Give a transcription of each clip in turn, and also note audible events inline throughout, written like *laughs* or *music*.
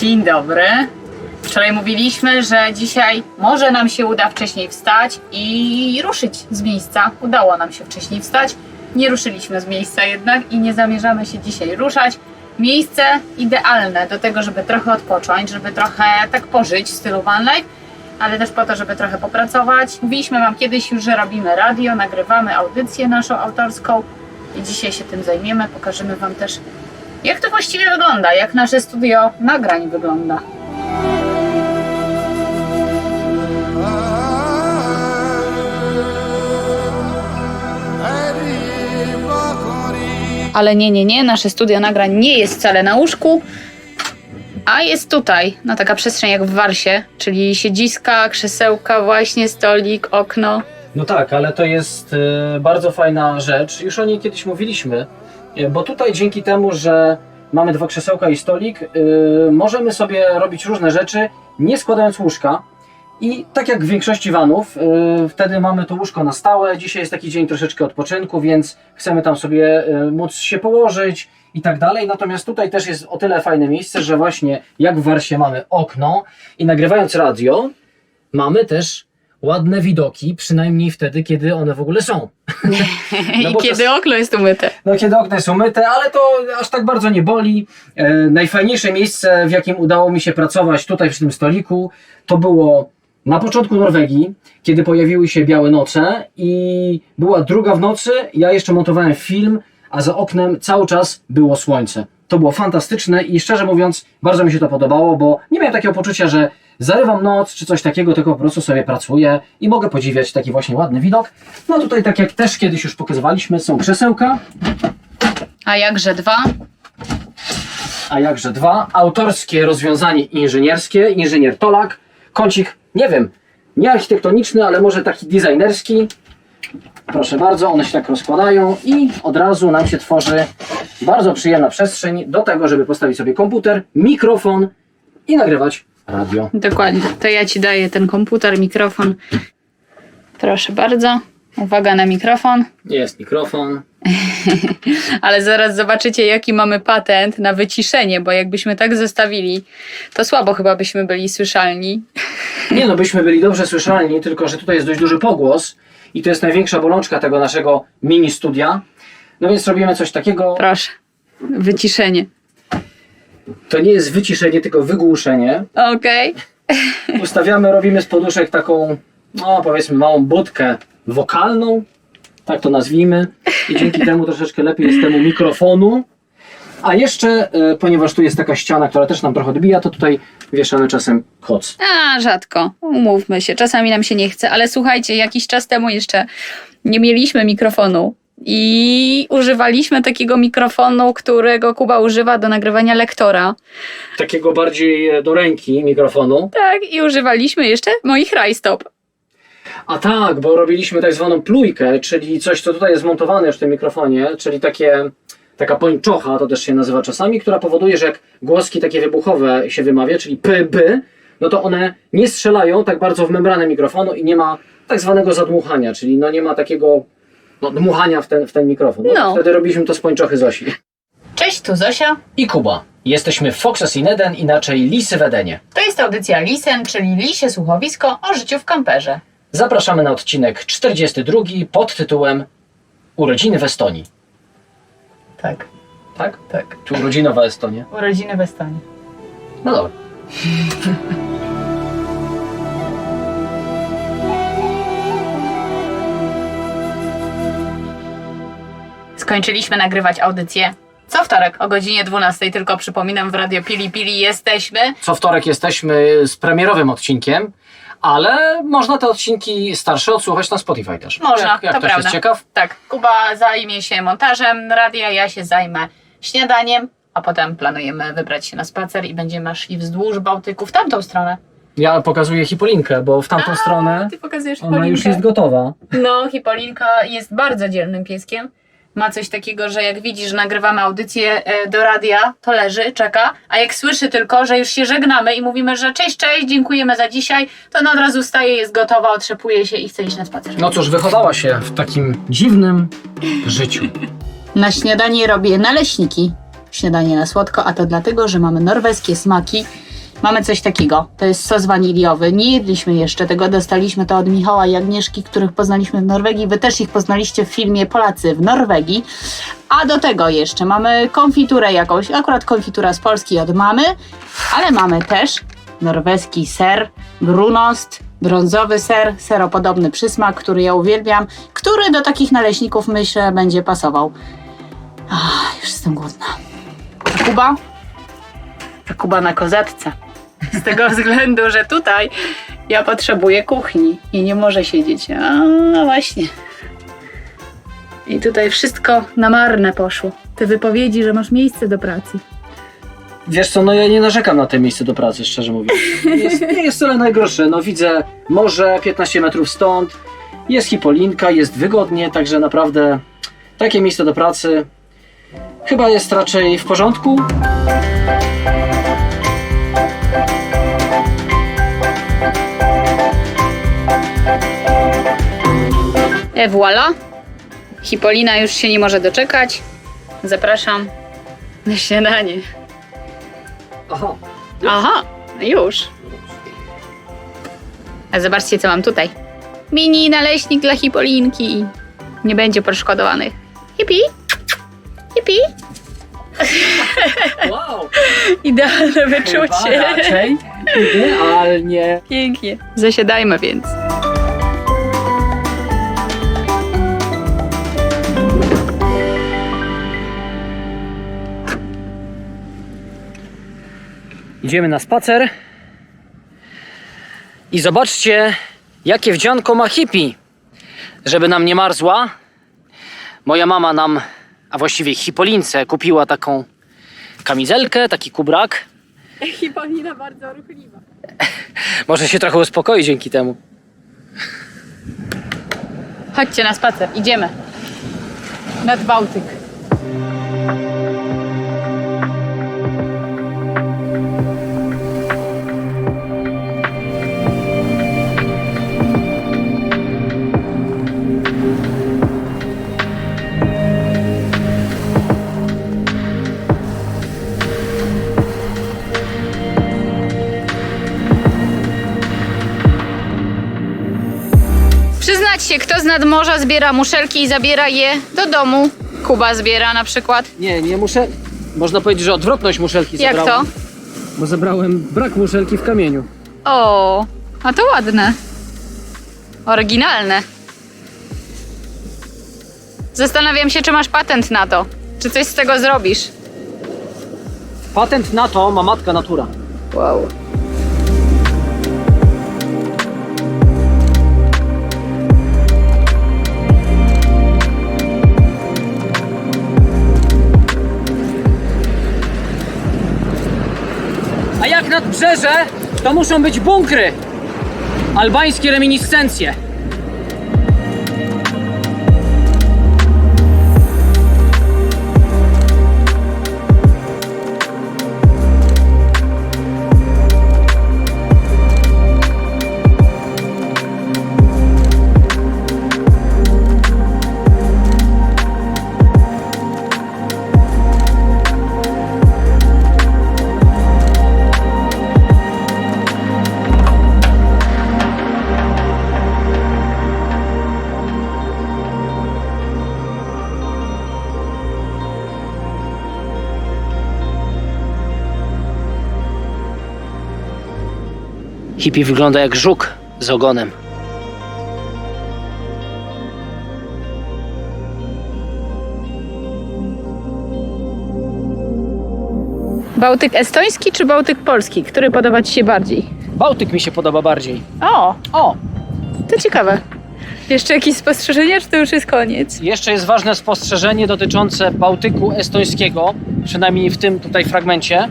Dzień dobry. Wczoraj mówiliśmy, że dzisiaj może nam się uda wcześniej wstać i ruszyć z miejsca. Udało nam się wcześniej wstać. Nie ruszyliśmy z miejsca jednak i nie zamierzamy się dzisiaj ruszać. Miejsce idealne do tego, żeby trochę odpocząć, żeby trochę tak pożyć w stylu van life, ale też po to, żeby trochę popracować. Mówiliśmy Wam kiedyś już, że robimy radio, nagrywamy audycję naszą autorską i dzisiaj się tym zajmiemy. Pokażemy Wam też, jak to właściwie wygląda, jak nasze studio nagrań wygląda. Ale nie, nie, nie, nasze studio nagrań nie jest wcale na łóżku, a jest tutaj, no taka przestrzeń jak w Warsie, czyli siedziska, krzesełka, właśnie stolik, okno. No tak, ale to jest e, bardzo fajna rzecz. Już o niej kiedyś mówiliśmy, bo tutaj dzięki temu, że mamy dwa krzesełka i stolik, e, możemy sobie robić różne rzeczy, nie składając łóżka. I tak jak w większości vanów, e, wtedy mamy to łóżko na stałe. Dzisiaj jest taki dzień troszeczkę odpoczynku, więc chcemy tam sobie móc się położyć i tak dalej. Natomiast tutaj też jest o tyle fajne miejsce, że właśnie jak w Warsie mamy okno i nagrywając radio, mamy też ładne widoki, przynajmniej wtedy, kiedy one w ogóle są. *laughs* No I kiedy czas- okno jest umyte. No kiedy okna jest umyte, ale to aż tak bardzo nie boli. E, najfajniejsze miejsce, w jakim udało mi się pracować tutaj przy tym stoliku, to było na początku Norwegii, kiedy pojawiły się białe noce i była druga w nocy, ja jeszcze montowałem film, a za oknem cały czas było słońce. To było fantastyczne i szczerze mówiąc, bardzo mi się to podobało, bo nie miałem takiego poczucia, że zarywam noc czy coś takiego, tylko po prostu sobie pracuję i mogę podziwiać taki właśnie ładny widok. No tutaj, tak jak też kiedyś już pokazywaliśmy, są krzesełka, A jakże dwa? a jakże dwa. Autorskie rozwiązanie inżynierskie, inżynier Tolak. Kącik, nie wiem, nie architektoniczny, ale może taki designerski. Proszę bardzo, one się tak rozkładają i od razu nam się tworzy bardzo przyjemna przestrzeń do tego, żeby postawić sobie komputer, mikrofon i nagrywać radio. Dokładnie. To ja ci daję ten komputer, mikrofon. Proszę bardzo. Uwaga na mikrofon. Jest mikrofon. *laughs* Ale zaraz zobaczycie, jaki mamy patent na wyciszenie, bo jakbyśmy tak zostawili, to słabo chyba byśmy byli słyszalni. *laughs* Nie no, byśmy byli dobrze słyszalni, tylko że tutaj jest dość duży pogłos i to jest największa bolączka tego naszego mini studia. No więc robimy coś takiego. Proszę. Wyciszenie. To nie jest wyciszenie, tylko wygłuszenie. Okej. *laughs* Ustawiamy, robimy z poduszek taką, no powiedzmy, małą budkę wokalną, tak to nazwijmy. I dzięki temu troszeczkę lepiej jest temu mikrofonu. A jeszcze, e, ponieważ tu jest taka ściana, która też nam trochę odbija, to tutaj wieszamy czasem koc. A, rzadko. Umówmy się. Czasami nam się nie chce, ale słuchajcie, jakiś czas temu jeszcze nie mieliśmy mikrofonu. I używaliśmy takiego mikrofonu, którego Kuba używa do nagrywania lektora. Takiego bardziej e, do ręki mikrofonu. Tak, i używaliśmy jeszcze moich rajstop. A tak, bo robiliśmy tak zwaną plujkę, czyli coś, co tutaj jest zmontowane już w tym mikrofonie, czyli takie, taka pończocha, to też się nazywa czasami, która powoduje, że jak głoski takie wybuchowe się wymawia, czyli p, b, no to one nie strzelają tak bardzo w membranę mikrofonu i nie ma tak zwanego zadmuchania, czyli no nie ma takiego no, dmuchania w ten, w ten mikrofon. No, No. Wtedy robiliśmy to z pończochy Zosi. Cześć, tu Zosia. I Kuba. Jesteśmy w Foxes in Eden, inaczej Lisy w Edenie. To jest audycja Lisen, czyli Lisie Słuchowisko o życiu w kamperze. Zapraszamy na odcinek 42 pod tytułem Urodziny w Estonii. Tak, Tak? tak. Czy urodzinowa Estonia? Urodziny w Estonii. No dobra. *laughs* Skończyliśmy nagrywać audycję. Co wtorek o godzinie 12, tylko przypominam w Radio Pili Pili jesteśmy. Co wtorek jesteśmy z premierowym odcinkiem, ale można te odcinki starsze odsłuchać na Spotify też. Można, jak, jak to ktoś prawda. jest ciekaw. Tak, Kuba zajmie się montażem radia, ja się zajmę śniadaniem, a potem planujemy wybrać się na spacer i będziemy szli wzdłuż Bałtyku w tamtą stronę. Ja pokazuję Hipolinkę, bo w tamtą A, stronę Ty pokazujesz ona już Hipolinkę. jest gotowa. No, Hipolinka jest bardzo dzielnym pieskiem. Ma coś takiego, że jak widzi, że nagrywamy audycję e, do radia, to leży, czeka, a jak słyszy tylko, że już się żegnamy i mówimy, że cześć, cześć, dziękujemy za dzisiaj, to ona od razu staje, jest gotowa, otrzepuje się i chce iść na spacer. No cóż, wychowała się w takim dziwnym życiu. Na śniadanie robię naleśniki. Śniadanie na słodko, a to dlatego, że mamy norweskie smaki Mamy coś takiego. To jest sos waniliowy. Nie jedliśmy jeszcze tego. Dostaliśmy to od Michała i Agnieszki, których poznaliśmy w Norwegii. Wy też ich poznaliście w filmie Polacy w Norwegii. A do tego jeszcze mamy konfiturę jakąś. Akurat konfitura z Polski od mamy. Ale mamy też norweski ser, brunost, brązowy ser, seropodobny przysmak, który ja uwielbiam, który do takich naleśników myślę będzie pasował. Ach, już jestem głodna. Kuba? Kuba na kozatce. Z tego względu, że tutaj ja potrzebuję kuchni i nie może siedzieć. A właśnie. I tutaj wszystko na marne poszło. Te wypowiedzi, że masz miejsce do pracy. Wiesz co, no ja nie narzekam na te miejsce do pracy, szczerze mówiąc. Jest, nie jest wcale najgorsze. No widzę morze 15 metrów stąd, jest hipolinka, jest wygodnie, także naprawdę takie miejsce do pracy chyba jest raczej w porządku. E voilà. Hipolina już się nie może doczekać. Zapraszam na śniadanie. Aha. Aha, już. A zobaczcie, co mam tutaj. Mini naleśnik dla Hipolinki. Nie będzie poszkodowanych. Hipi? Hipi? *laughs* Wow! Idealne Chyba wyczucie. raczej idealnie. Pięknie. Zasiadajmy więc. Idziemy na spacer. I zobaczcie, jakie wdzianko ma hippie. Żeby nam nie marzła, moja mama nam, a właściwie Hipolince, kupiła taką kamizelkę, taki kubrak. *laughs* Hipolina bardzo ruchliwa. *laughs* Może się trochę uspokoi dzięki temu. Chodźcie na spacer, idziemy. Nad Bałtyk. Się, kto z nadmorza zbiera muszelki i zabiera je do domu. Kuba zbiera na przykład. Nie, nie muszę. Można powiedzieć, że odwrotność muszelki Jak to? Bo zabrałem brak muszelki w kamieniu. O, a to ładne. Oryginalne. Zastanawiam się, czy masz patent na to. Czy coś z tego zrobisz? Patent na to ma matka natura. Wow. Nadbrzeże, to muszą być bunkry. Albańskie reminiscencje. Hippie wygląda jak żuk z ogonem. Bałtyk estoński czy Bałtyk polski? Który podoba Ci się bardziej? Bałtyk mi się podoba bardziej. O, O, to ciekawe. Jeszcze jakieś spostrzeżenia, czy to już jest koniec? jeszcze jest ważne spostrzeżenie dotyczące Bałtyku estońskiego, przynajmniej w tym tutaj fragmencie.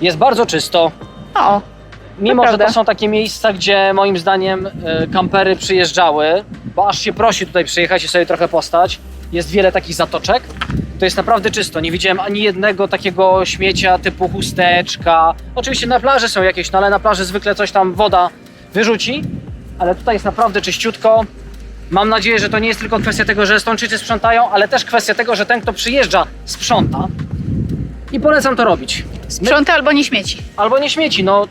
Jest bardzo czysto. O, Mimo, że prawda. to są takie miejsca, gdzie moim zdaniem e, kampery przyjeżdżały, bo aż się prosi tutaj przyjechać i sobie trochę postać. Jest wiele takich zatoczek. To jest naprawdę czysto. Nie widziałem ani jednego takiego śmiecia typu chusteczka. Oczywiście na plaży są jakieś, no ale na plaży zwykle coś tam woda wyrzuci. Ale tutaj jest naprawdę czyściutko. Mam nadzieję, że to nie jest tylko kwestia tego, że Estończycy sprzątają, ale też kwestia tego, że ten, kto przyjeżdża, sprząta. I polecam to robić. Sprząta albo nie śmieci. albo nie śmieci, no.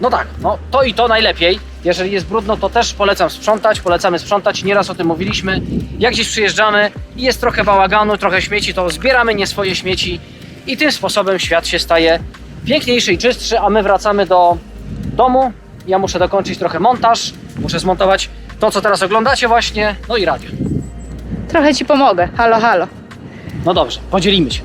No tak, no to i to najlepiej. Jeżeli jest brudno, to też polecam sprzątać, polecamy sprzątać. Nieraz o tym mówiliśmy. Jak gdzieś przyjeżdżamy i jest trochę bałaganu, trochę śmieci, to zbieramy nie swoje śmieci i tym sposobem świat się staje piękniejszy i czystszy, a my wracamy do domu. Ja muszę dokończyć trochę montaż, muszę zmontować to, co teraz oglądacie właśnie, no i radio. Trochę ci pomogę. Halo, halo. No dobrze, podzielimy się.